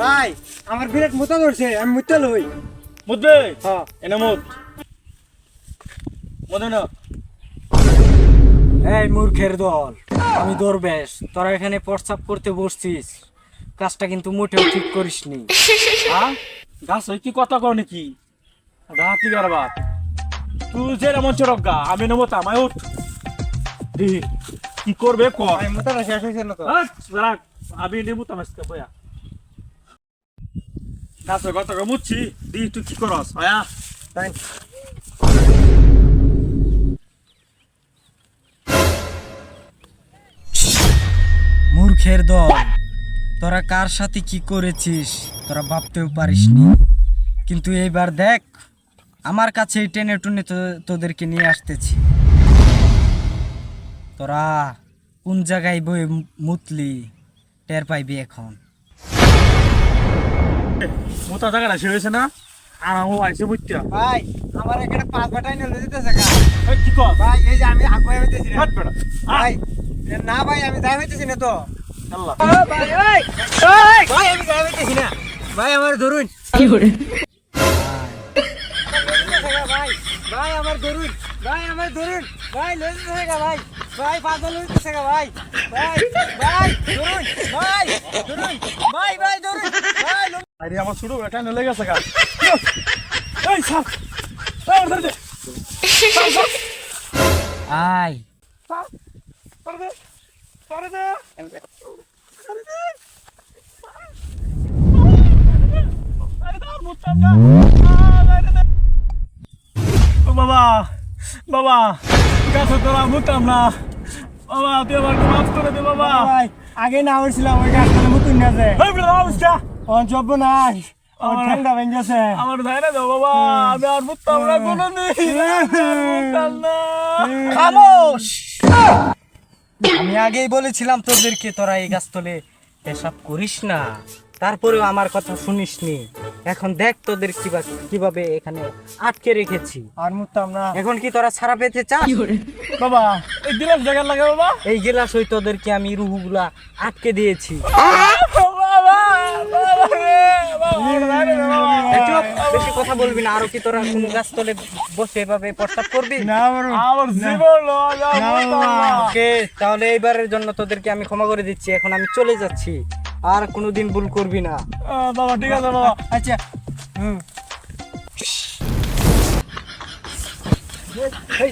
ভাই আমার বিরাট মোতা ধরছে আমি মুতে লই। মুদবে হ্যাঁ। এনে মুদ মুদে না এই মূর্খের দল আমি দরবেশ তোরা এখানে প্রস্তাব করতে বসছিস। কাজটা কিন্তু মোটেও ঠিক করিসনি। হ্যাঁ? গাছ হই কি কথা কও নাকি? রাতি গারবা তুই যে এমন চরকা আমি নেব তামাই উঠ। দি, কি করবে কর। ভাই মোতাটা শেষ হয়েছে না তো? আমি নেব তামাইতে বয়া। গাছ কথা মুচ্ছি দি তুই কি করস? আয়া, তাই। মূর্খের দল, তোরা কার সাথে কি করেছিস? তোরা ভাবতেও পারিসনি। কিন্তু এইবার দেখ, আমার কাছে এই টেনে টুনে তোদেরকে নিয়ে আসতেছি। তোরা কোন জায়গায় বই মুতলি? টের পাইবি এখন। মোটা জায়গা সে হয়েছে না? আর ও আইসে বুঝতে। ভাই আমার এখানে পাঁচ বাটাই নিয়ে দিতেছে কি কর ভাই এই যে আমি আগুয়ে হইতেছি ভাই না ভাই আমি যাই হইতেছি না তো। ভাই এই ভাই আমি যাই হইতেছি না। ভাই আমার ধরুন। ভাই ভাই আমার ধরুন। ভাই আমার ধরুন। ভাই লই দিতেছে ভাই। ভাই পাগল হইতেছে গা ভাই। ভাই ভাই ধরুন। ভাই ধরুন। ভাই ভাই ধরুন ভাই লই- আরে আমার ছোট এটা নেলে গেছে গা। এই সাপ। এই ধরে দে। ধরে ধরে ধরে ও বাবা বাবা গাছে তোরা মুতাম না। বাবা তুই আমাকে মাফ করে দে বাবা। আগে না উঠছিলাম ওই গাছটা মুতুন না যায় অবস্থা। ও জব না আমার আমার- ঠান্ডা ভেঙে গেছে। আমার ধারে দাও বাবা আমি আর মুতাম না। কোনো খামোশ আমি আগেই বলেছিলাম তোদেরকে তোরা এই গাছ গাছতলে এসব করিস না। তারপরেও আমার কথা শুনিসনি। এখন দেখ তোদের কীভাবে এখানে আটকে রেখেছি। আর মুতাম না এখন কি তোরা ছাড়া পেতে চাস? বাবা এই দিলাম জায়গা লাগে বাবা। এই গেলাস ওই তোদেরকে আমি রুহুগুলা আটকে দিয়েছি বাবা বাবা রে বাবা আমার ধারে দে বাবা এই চুপ, বেশি কথা বলবি না আরও কি তোরা কোন গাছতলে বসে এভাবে প্রস্তাব করবি না আমার জীবন ওকে তাহলে এইবারের জন্য তোদেরকে আমি ক্ষমা করে দিচ্ছি এখন আমি চলে যাচ্ছি আর কোনোদিন ভুল করবি না বাবা ঠিক আছে বাবা আচ্ছা হুম এই,